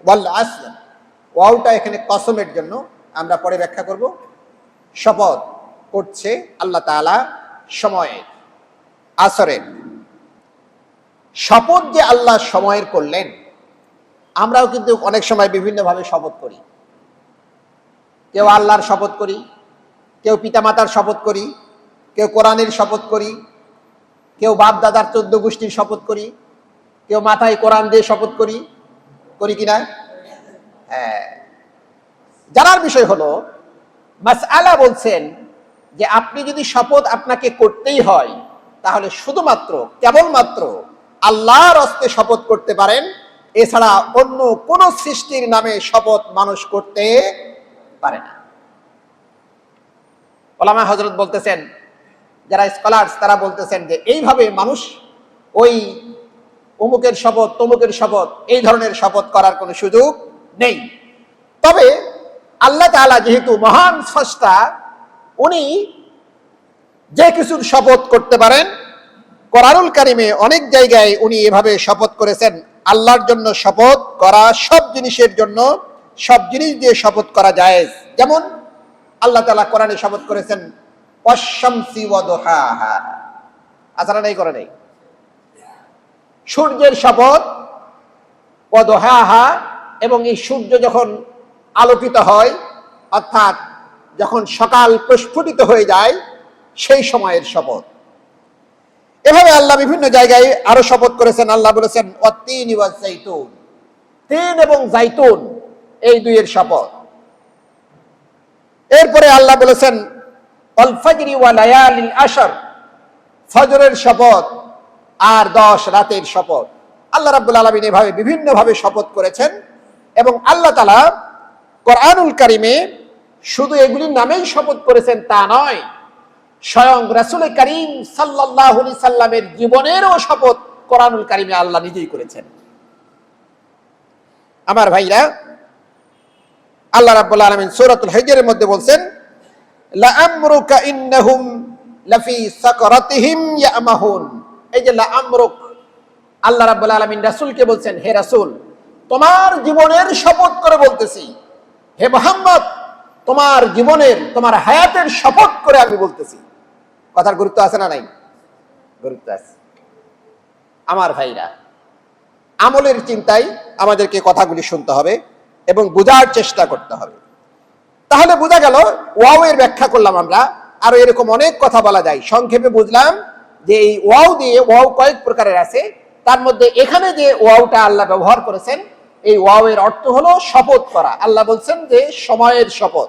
ওয়াল আসর ওয়াওটা এখানে কসমের জন্য আমরা পরে ব্যাখ্যা করব। শপথ করছে আল্লাহ তাআলা সময়ের আসরের শপথ যে আল্লাহ সময়ের করলেন, আমরাও কিন্তু অনেক সময় বিভিন্নভাবে শপথ করি। কেউ আল্লাহর শপথ করি, কেউ পিতামাতার শপথ করি, কেউ কোরআনের শপথ করি, কেউ বাপ দাদার চোদ্দ গোষ্ঠীর শপথ করি, কেউ মাথায় কোরআন দিয়ে শপথ করি করি কিনা? হ্যাঁ জানার বিষয় হলো, মাসআলা বলছেন যে আপনি যদি শপথ আপনাকে করতেই হয়, তাহলে শুধুমাত্র, কেবলমাত্র আল্লাহর হস্তে শপথ করতে পারেন। এছাড়া অন্য কোন সৃষ্টির নামে শপথ মানুষ করতে পারে না। ওলামা হজরত বলতেছেন, যারা স্কলার্স, তারা বলতেছেন যে, এইভাবে মানুষ ওই অমুকের শপথ, তমুকের শপথ, এই ধরনের শপথ করার কোনো সুযোগ নেই। তবে আল্লাহ তাআলা যেহেতু মহান স্রষ্টা, উনি যে কিছুর শপথ করতে পারেন, কোরআনুল কারিমে অনেক জায়গায় উনি এভাবে শপথ করেছেন, আল্লাহর জন্য শপথ করা সব জিনিসের জন্য, সব জিনিস দিয়ে শপথ করা যায় যেমন আল্লাহ তাআলা কোরআনে শপথ করেছেন অশামসি আচারা নেই করে নেই। সূর্যের শপথ ওয়াদুহাহা এবং এই সূর্য যখন আলোকিত হয়, অর্থাৎ যখন সকাল প্রস্ফুটিত হয়ে যায়, সেই সময়ের শপথ। এভাবে আল্লাহ বিভিন্ন জায়গায় আরও শপথ করেছেন। আল্লাহ বলেছেন অতিন জাইতুন তিন এবং জাইতুন এই দুইয়ের শপথ। এরপরে আল্লাহ বলেছেন অল ফজরি ওয়া লায়ালিল ফজরের শপথ আর দশ রাতের শপথ। আল্লাহ রাব্বুল আলামিন এভাবে বিভিন্নভাবে শপথ করেছেন এবং আল্লাহ তালা কোরআনুল কারিমে শুধু এগুলির নামেই শপথ করেছেন তা নয়, স্বয়ং রাসূল করিম আলাইহি সাল্লামের জীবনেরও শপথ কোরআনুল কারিমে আল্লাহ নিজেই করেছেন। আমার ভাইরা, আল্লাহ রাব্বুল আলামিন সূরাতুল হিজরের মধ্যে বলছেন লাআমরুকা ইন্নাহুম লাফি সাকরাতিহিম এই যে লাআমরুক, আল্লাহ রাব্বুল আলামিন রাসূলকে বলছেন, হে রাসূল, তোমার জীবনের শপথ করে বলতেছি। হে মোহাম্মদ, তোমার জীবনের, তোমার হায়াতের শপথ করে আমি বলতেছি। কথার গুরুত্ব আছে না নাই? গুরুত্ব আছে। আমার ভাইরা, আমলের চিন্তায় আমাদেরকে কথাগুলি শুনতে হবে এবং বোঝার চেষ্টা করতে হবে। তাহলে বোঝা গেল, ওয়াও এর ব্যাখ্যা করলাম আমরা, আরও এরকম অনেক কথা বলা যায়। সংক্ষেপে বুঝলাম যে এই ওয়াও দিয়ে ওয়াও কয়েক প্রকারের আছে, তার মধ্যে এখানে যে ওয়াওটা আল্লাহ ব্যবহার করেছেন, এই ওয়াও এর অর্থ হলো শপথ করা। আল্লাহ বলছেন যে সময়ের শপথ।